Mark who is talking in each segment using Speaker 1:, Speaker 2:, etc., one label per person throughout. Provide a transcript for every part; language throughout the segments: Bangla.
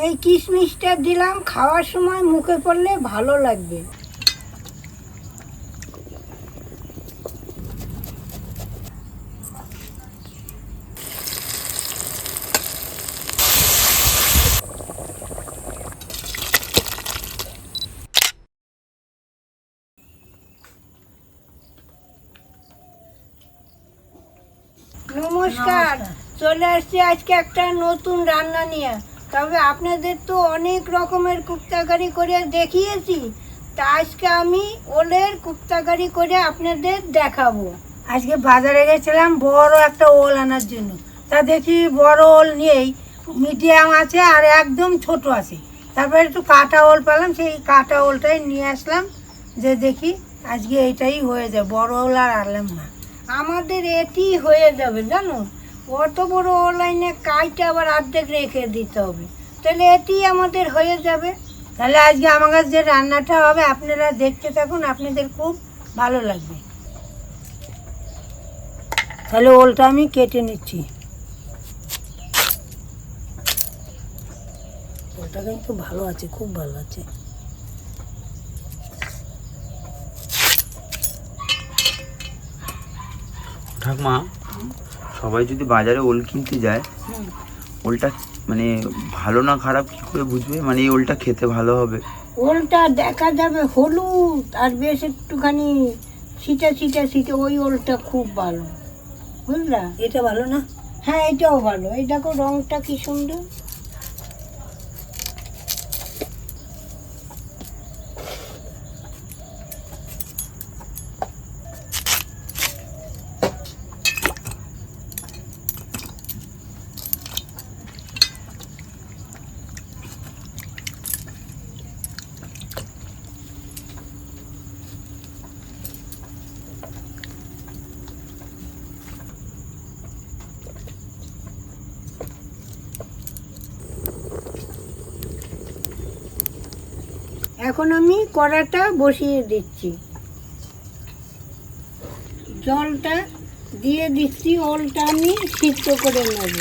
Speaker 1: এই কিশমিশটা দিলাম খাওয়ার সময় মুখে পড়লে ভালো লাগবে। নমস্কার চলে আসছি আজকে একটা নতুন রান্না নিয়ে। তবে আপনাদের তো অনেক রকমের কুপ্তাকারি করে দেখিয়েছি। তা আজকে আমি ওলের কুপ্তাকারি করে আপনাদের দেখাবো।
Speaker 2: আজকে বাজারে গেছিলাম বড় একটা ওল আনার জন্য। তা দেখি বড় ওল নেই মিডিয়াম আছে আর একদম ছোট আছে। তারপরে একটু কাটা ওল পেলাম সেই কাটা ওলটাই নিয়ে আসলাম যে দেখি আজকে এইটাই হয়ে যায় বড় ওল আর আনলাম না।
Speaker 1: আমাদের এটি হয়ে যাবে জানো? অত বড় অনলাইনে কাজটা আবার অর্ধেক রেখে দিতে হবে। তাহলে এটি আমাদের হয়ে যাবে।
Speaker 2: তাহলে আজকে আমার যে রান্নাটা হবে, আপনারা দেখতে থাকুন, আপনাদের খুব ভালো লাগবে। তাহলে ওলটা আমি কেটে নিচ্ছি। ওলটা কিন্তু ভালো আছে, খুব ভালো আছে।
Speaker 3: ঠাকমা সবাই যদি বাজারে ওল কিনতে যায় ওলটা মানে ভালো না খারাপ কি করে বুঝবে? মানে এই ওলটা খেতে ভালো হবে।
Speaker 1: ওলটা দেখা যাবে হলুদ আর বেশ একটুখানি সিটা সিটা ছিটে ওই ওলটা খুব ভালো। বুঝলা?
Speaker 2: এটা ভালো না?
Speaker 1: হ্যাঁ এটাও ভালো। এই দেখো রংটা কি সুন্দর। এখন আমি কড়াটা বসিয়ে দিচ্ছি। জলটা দিয়ে দিচ্ছি, ওলটা আমি সিদ্ধ করে নেব।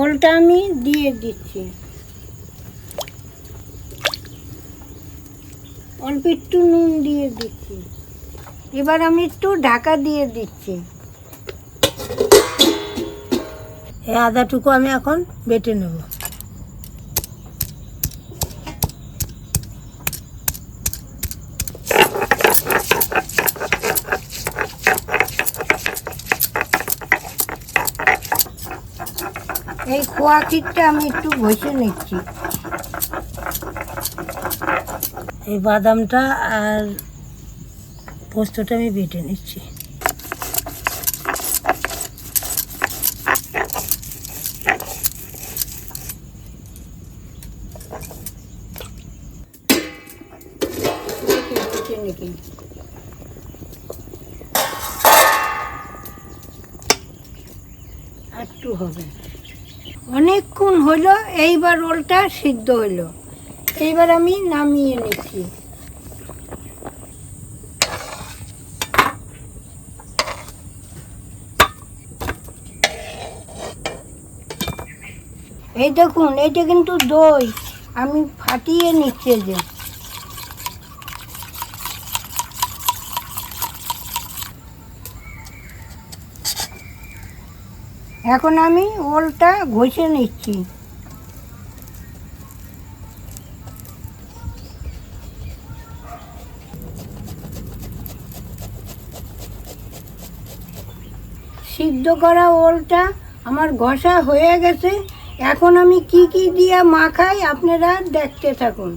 Speaker 1: ওলটা আমি দিয়ে দিচ্ছি। অল্প একটু নুন দিয়ে দিচ্ছি। এবার আমি একটু ঢাকা দিয়ে দিচ্ছি।
Speaker 2: এই আদাটুকু আমি এখন বেটে নেব।
Speaker 1: ক্ষীরটা আমি একটু ঘষে নিচ্ছি।
Speaker 2: এই বাদামটা আর পোস্তটা আমি বেটে নিচ্ছি।
Speaker 1: একটু হবে। অনেকক্ষণ হলো এইবার ওলটা সিদ্ধ হলো এইবার আমি নামিয়ে নিচ্ছি। এই দেখুন, এইটা কিন্তু দই। আমি ফাটিয়ে নিচ্ছে যে। এখন আমি ওলটা ঘষে নিচ্ছি। সিদ্ধ করা ওলটা আমার ঘষা হয়ে গেছে। এখন আমি কি কি দিয়ে মাখাই আপনারা দেখতে থাকুন।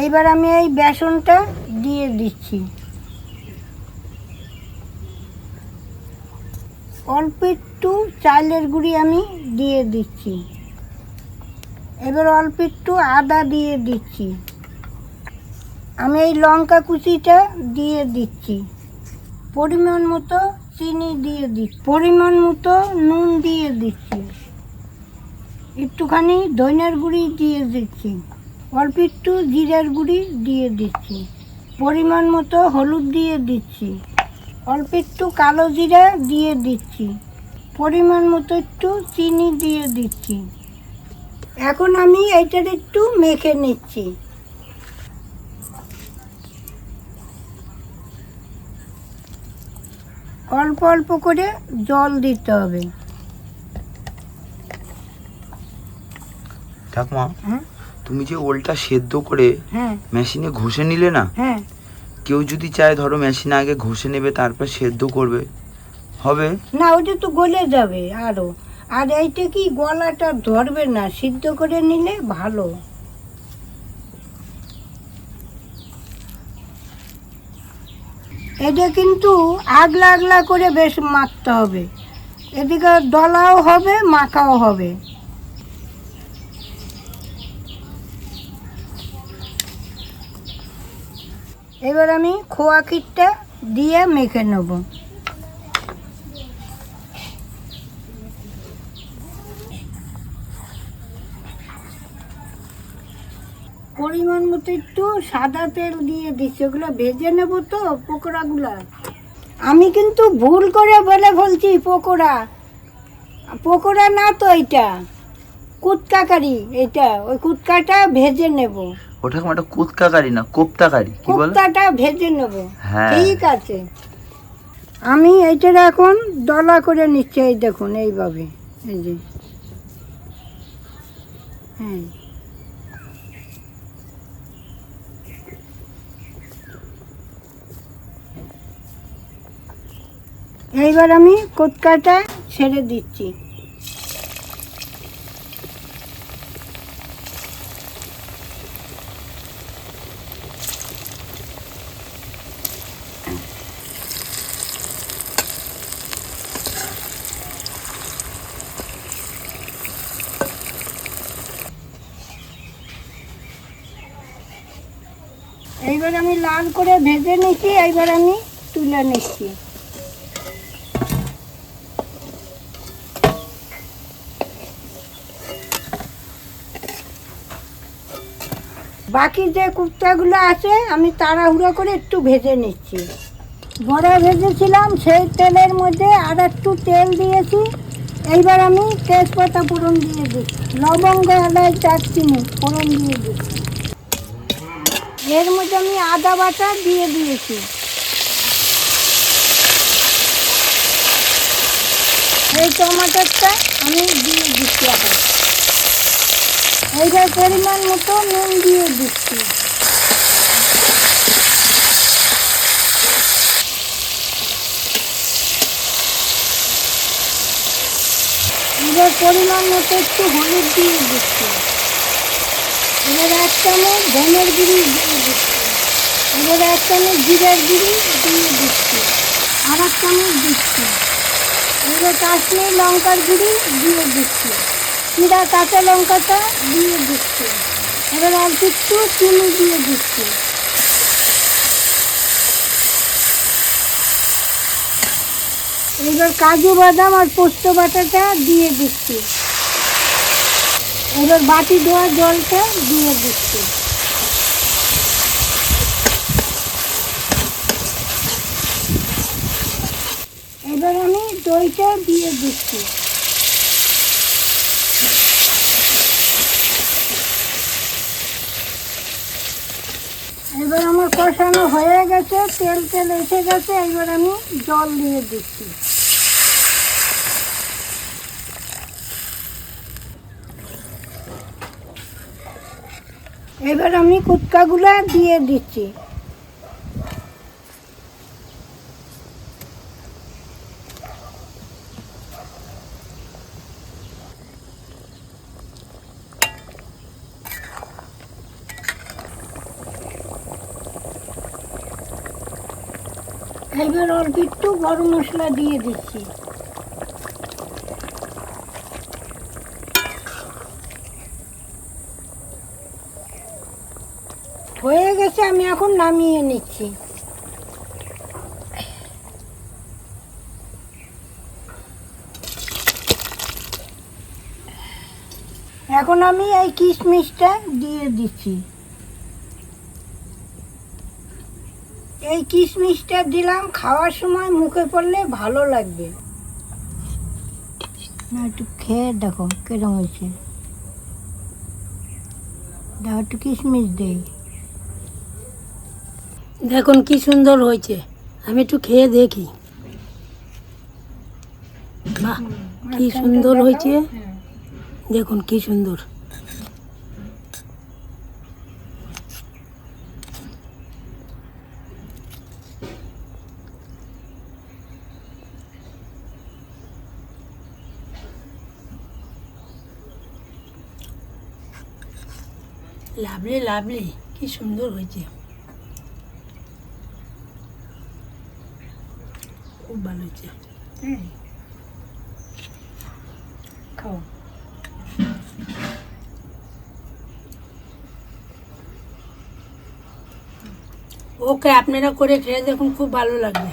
Speaker 1: এইবার আমি এই বেসনটা দিয়ে দিচ্ছি। অল্প একটু চালের গুঁড়ি আমি দিয়ে দিচ্ছি। এবার অল্প একটু আদা দিয়ে দিচ্ছি। আমি এই লঙ্কা কুচিটা দিয়ে দিচ্ছি। পরিমাণ মতো চিনি দিয়ে দিচ্ছি। পরিমাণ মতো নুন দিয়ে দিচ্ছি। একটুখানি ধনিয়ার গুঁড়ি দিয়ে দিচ্ছি। অল্প একটু জিরার গুঁড়ি দিয়ে দিচ্ছি। পরিমাণ মতো হলুদ দিয়ে দিচ্ছি। অল্প একটু কালো জিরা দিয়ে দিচ্ছি। পরিমাণ মতো একটু চিনি দিয়ে দিচ্ছি। এখন আমি এইটার একটু মেখে নিচ্ছি। অল্প অল্প করে জল দিতে হবে।
Speaker 3: ঠাকুমা
Speaker 1: হ্যাঁ?
Speaker 3: তুমি যে ওলটা সেদ্ধ করে
Speaker 1: হ্যাঁ।
Speaker 3: মেশিনে ঘষে নিলে না
Speaker 1: হ্যাঁ।
Speaker 3: কেউ যদি চায়, ধরো মেশিনে আগে ঘষে নেবে, তারপর সেদ্ধ করবে। হবে?
Speaker 1: না, ওটা তো গলে যাবে আরও আর এইটা কি গলাটা ধরবে না? সিদ্ধ করে নিলে ভালো। এটা কিন্তু আগলা আগলা করে বেশ মাখতে হবে। এদিকে দলাও হবে, মাখাও হবে। এবার আমি খোয়া ক্ষীরটা দিয়ে মেখে নেব। পরিমাণ মতো একটু সাদা তেল দিয়ে দিচ্ছি, ওগুলো ভেজে নেব তো পকোড়াগুলা। আমি কিন্তু ভুল করে বলে বলছি পকোড়া। পকোড়া না তো এটা, কুটকাকারি এটা, ওই কুটকাটা ভেজে নেব।
Speaker 3: ও ঠাকুমা এটা কুতকাকারি না কোপ্তাকারি কি বল?
Speaker 1: কুপ্তাটা ভেজে নেব।
Speaker 3: হ্যাঁ।
Speaker 1: ঠিক আছে। আমি এইটার এখন দলা করে নিচ্ছি এই দেখুন এইভাবে। এই যে। হ্যাঁ। এইবার আমি কোটকাটা ছেড়ে দিচ্ছি। এইবার আমি লাল করে ভেজে নিচ্ছি এইবার আমি তুলে নিচ্ছি বাকি যে কুর্তাগুলো আছে, আমি তাড়াহুড়ো করে একটু ভেজে নিচ্ছি। বড়া ভেজেছিলাম, সেই তেলের মধ্যে আর একটু তেল দিয়েছি। এইবার আমি তেজপাতা ফোড়ন দিয়ে দিচ্ছি। লবঙ্গ এলাচ দারচিনি ফোড়ন দিয়ে দিচ্ছি। এর মধ্যে আমি আদা বাটা দিয়ে দিয়েছি। এই টমাটোরটা আমি দিয়ে দিচ্ছি এইবার পরিমাণ মতো নুন দিয়ে দিচ্ছি। পরিমাণ মতো একটু হলুদ দিয়ে দিচ্ছি। এবার এক চামচ ধনের গুঁড়ি দিয়ে দিচ্ছি এবার এক চামচ জিরার গুঁড়ি দিয়ে দিচ্ছি আর এক চামচ দিচ্ছি এবার কাশ্মীর লঙ্কার গুঁড়ি দিয়ে দিচ্ছি চিরা কাঁচা লঙ্কাটা দিয়ে দিচ্ছি এবার অল্প একটু চিনি দিয়ে দিচ্ছি। এবার কাজু বাদাম আর পোস্ত বাটাটা দিয়ে দিচ্ছি। এবার বাটি ধোয়া জলটা দিয়ে দিচ্ছি। এবার আমি দইটা দিয়ে দিচ্ছি। এবার আমার কষানো হয়ে গেছে, তেল তেল এসে গেছে, এবার আমি জল দিয়ে দিচ্ছি। এবার আমি কুটকাগুলা দিয়ে দিচ্ছি। এবার অল্প একটু গরম মশলা দিয়ে দিচ্ছি। হয়ে গেছে, আমি এখন নামিয়ে নিচ্ছি। এখন আমি এই কিশমিশটা দিয়ে দিচ্ছি। এই কিশমিশটা দিলাম, খাওয়ার সময় মুখে পড়লে ভালো লাগবে। না, একটু খেয়ে দেখো কিরম হয়েছে। দাও একটু কিশমিশ দেই।
Speaker 2: দেখুন কি সুন্দর হয়েছে। আমি একটু খেয়ে দেখি। বাহ, কি সুন্দর হয়েছে। দেখুন কি সুন্দর। লাভলি লাভলি, কি সুন্দর হয়েছে। খুব ভালো হয়েছে।
Speaker 1: খাও।
Speaker 2: ওকে আপনারা করে খেয়ে দেখুন খুব ভালো লাগবে।